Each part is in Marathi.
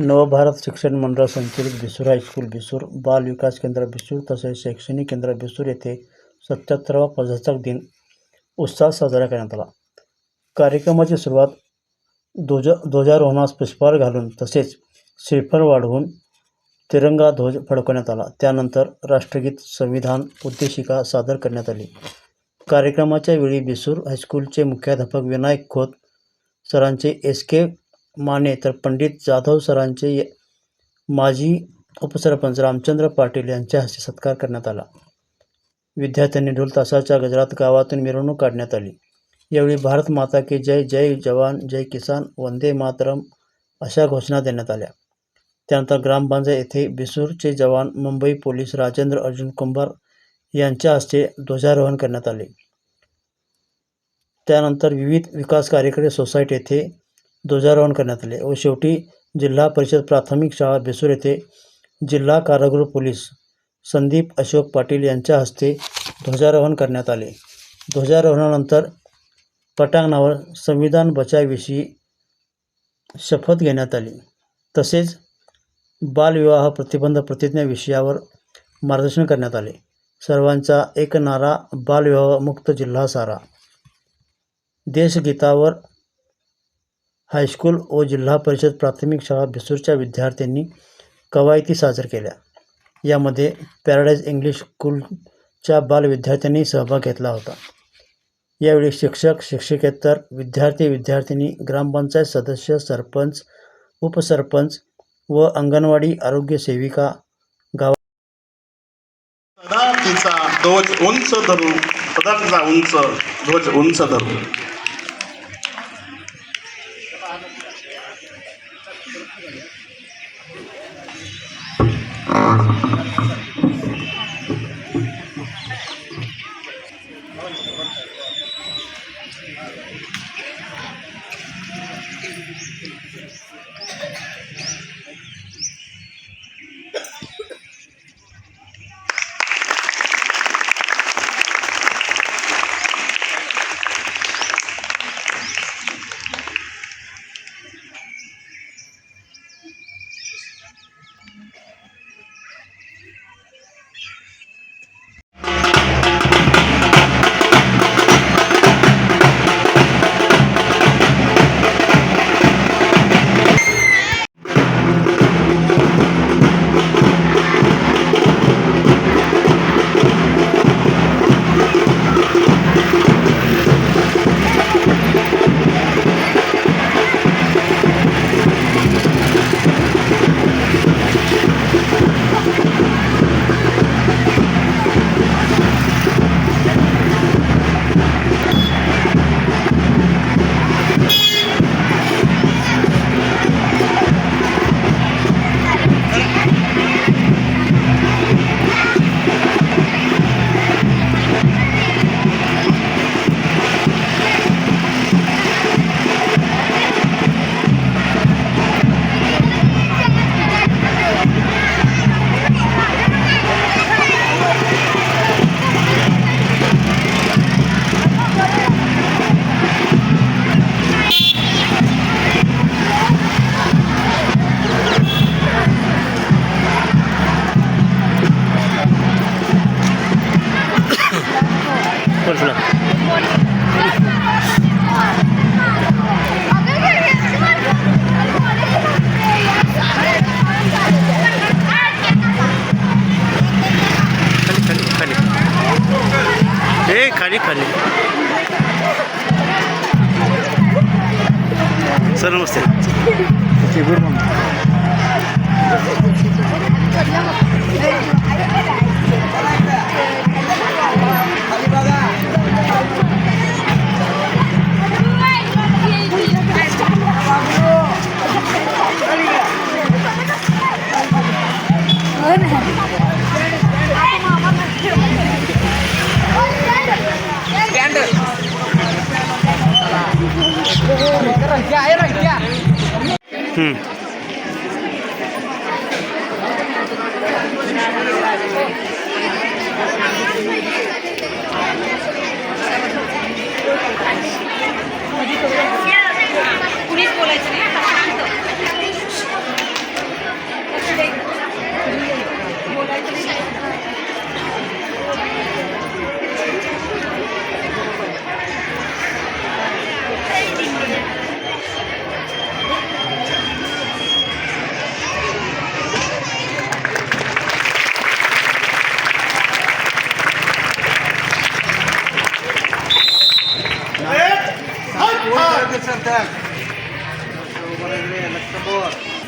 नवभारत शिक्षण मंडळ संचलित बिसूर हायस्कूल बिसूर बाल विकास केंद्र बिसूर तसेच शैक्षणिक केंद्र बिसूर येथे सत्याहत्तरावा प्रजासत्ताक दिन उत्साहात साजरा करण्यात आला. कार्यक्रमाची सुरुवात ध्वज ध्वजारोहणास पुष्पहार घालून तसेच श्रीफळ वाढवून तिरंगा ध्वज फडकवण्यात आला. त्यानंतर राष्ट्रगीत संविधान उद्देशिका सादर करण्यात आली. कार्यक्रमाच्या वेळी बिसूर हायस्कूलचे मुख्याध्यापक विनायक खोत सरांचे एस के माने तर पंडित जाधव सरांचे माजी उपसरपंच रामचंद्र पाटील यांच्या हस्ते सत्कार करण्यात आला. विद्यार्थ्यांनी ढोल तासाच्या गजरात गावातून मिरवणूक काढण्यात आली. यावेळी भारत माता की जय जय जवान जय किसान वंदे मातरम अशा घोषणा देण्यात आल्या. त्यानंतर ग्रामबांजा येथे बिसूरचे जवान मुंबई पोलीस राजेंद्र अर्जुन कुंभार यांच्या हस्ते ध्वजारोहण करण्यात आले. त्यानंतर विविध विकास कार्यक्रम सोसायटी येथे ध्वजारोहण करण्यात आले व शेवटी जिल्हा परिषद प्राथमिक शाळा बेसूर येथे जिल्हा कारागृह पोलीस संदीप अशोक पाटील यांच्या हस्ते ध्वजारोहण करण्यात आले. ध्वजारोहणानंतर पटांगणावर संविधान बचावविषयी शपथ घेण्यात आली. तसेच बालविवाह प्रतिबंध प्रतिज्ञा विषयावर मार्गदर्शन करण्यात आले. सर्वांचा एक नारा बालविवाह मुक्त जिल्हा सारा. देशगीतावर हायस्कूल व जिल्हा परिषद प्राथमिक शाळा बिसूरच्या विद्यार्थ्यांनी कवायती सादर केल्या. यामध्ये पॅराडाईज इंग्लिश स्कूलच्या बाल विद्यार्थ्यांनी सहभाग घेतला होता. यावेळी शिक्षक शिक्षकेतर विद्यार्थी विद्यार्थिनी ग्रामपंचायत सदस्य सरपंच उपसरपंच व अंगणवाडी आरोग्य सेविका गाव सदा तिचा ध्वज उंच धरू सदा तिचा उंच ध्वज उंच धरू सर कुणीच बोलायचं नाही. Олександр. Олександр.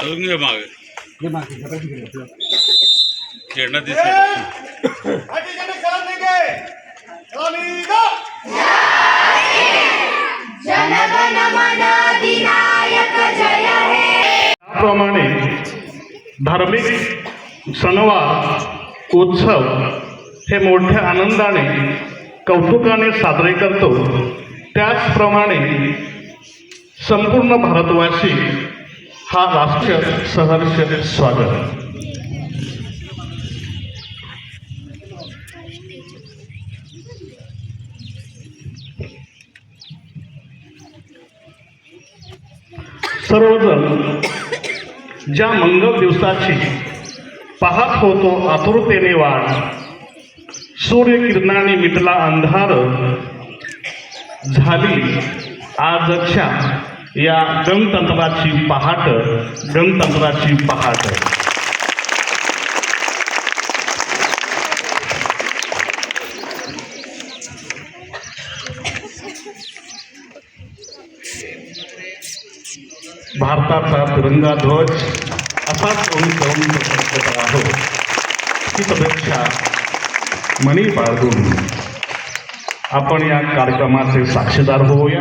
हे त्याप्रमाणे धार्मिक सणवार उत्सव हे मोठ्या आनंदाने कौतुकाने साजरे करतो. त्याचप्रमाणे संपूर्ण भारतवासी हा राष्ट्रीय सहर्ष स्वागत. सर्वजण ज्या मंगल दिवसाची पाहत होतो आतुरतेने वाट सूर्यकिरणाने मिटला अंधार. झाली आजच्या या गणतंत्राची पहाट गणतंत्राची पहाट. भारताचा तिरंगा ध्वज असाच आहोत. ही शुभेच्छा. मनी बाळगून आपण या कार्यक्रमाचे साक्षीदार होऊया.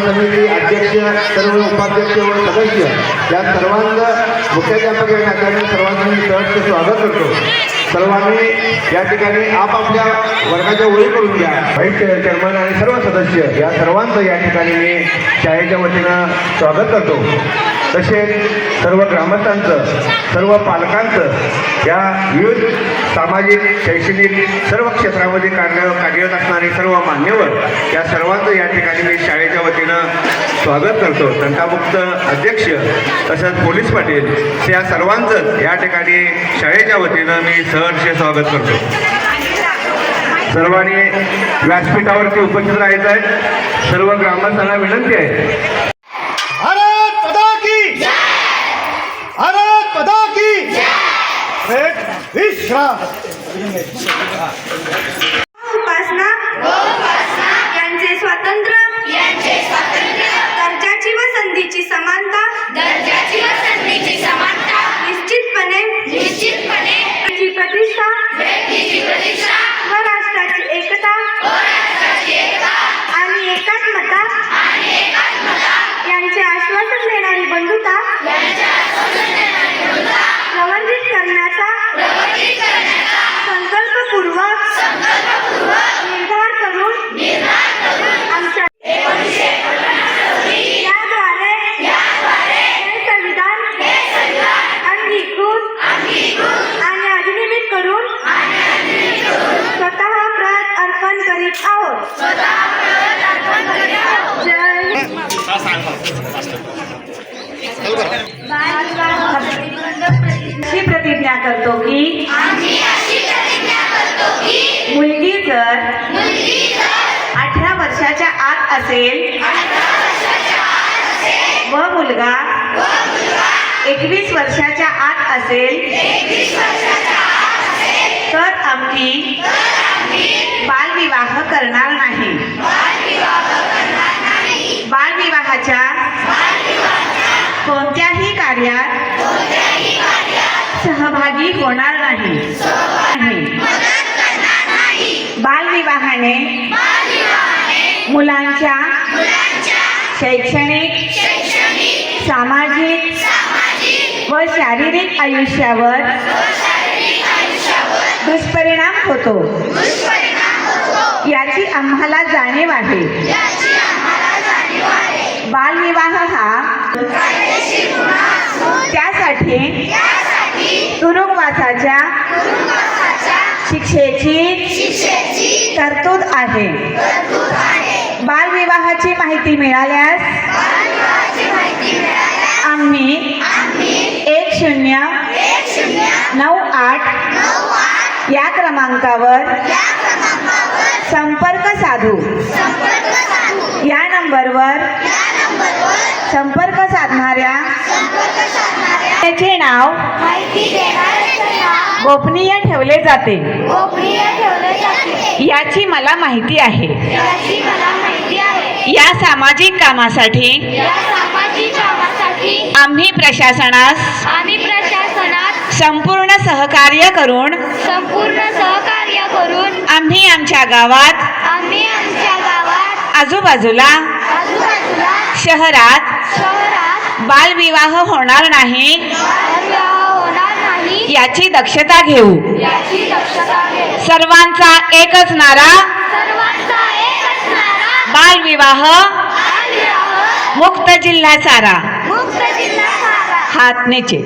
समिती अध्यक्ष सर्व उपाध्यक्ष व सदस्य या सर्वांचं मुख्याध्यापक या नात्याने सर्वांनी मी सहर्ष स्वागत करतो. सर्वांनी या ठिकाणी आपापल्या वर्गाच्या ओळी करून घ्या. व्हाईस चेअरमन आणि सर्व सदस्य या सर्वांचं या ठिकाणी मी शाळेच्या वतीनं स्वागत करतो. तसेच सर्व ग्रामस्थांचं सर्व पालकांचं या विविध सामाजिक शैक्षणिक सर्व क्षेत्रामध्ये कार्य कार्यरत असणारे सर्व मान्यवर या सर्वांचं या ठिकाणी मी शाळेच्या वतीनं स्वागत करतो. तंटामुक्त अध्यक्ष तसंच पोलीस पाटील या सर्वांचं या ठिकाणी शाळेच्या वतीनं मी सहर्ष स्वागत करतो. सर्वांनी व्यासपीठावरती उपस्थित राहायचं आहे. सर्व ग्रामस्थांना विनंती आहे 그럼 वर्षाच्या आत असेल. व मुलगा एकवीस वर्षाच्या आत असेल. तर आम्ही बालविवाह करणार नाही. बालविवाहाच्या कोणत्याही कार्यात सहभागी होणार नाही. नाही. बालविवाहाने मुलांच्या शैक्षणिक सामाजिक व शारीरिक आयुष्यावर दुष्परिणाम होतो. याची आम्हाला जाणीव आहे. बालविवाह हा त्यासाठी तुरुंगवासाच्या शिक्षेची तरतूद आहे. बालविवाहाची माहिती मिळाल्यास आम्ही एक शून्य नऊ आठ या क्रमांकावर संपर्क साधू. या नंबरवर संपर्क साधणाऱ्या त्याचे नाव गोपनीय ठेवले जाते. याची मला माहिती आहे. या सामाजिक कामासाठी आम्ही प्रशासनास आम्ही प्रशासनात संपूर्ण सहकार्य करून संपूर्ण सहकार्य करून आम्ही आमच्या गावात आम्ही आमच्या गावात आजूबाजूला आजूबाजूला शहरात शहरात बालविवाह होणार नाही याची दक्षता घेऊ. सर्वांचा एकच नारा बालविवाह मुक्त जिल्हा सारा. हात नेचे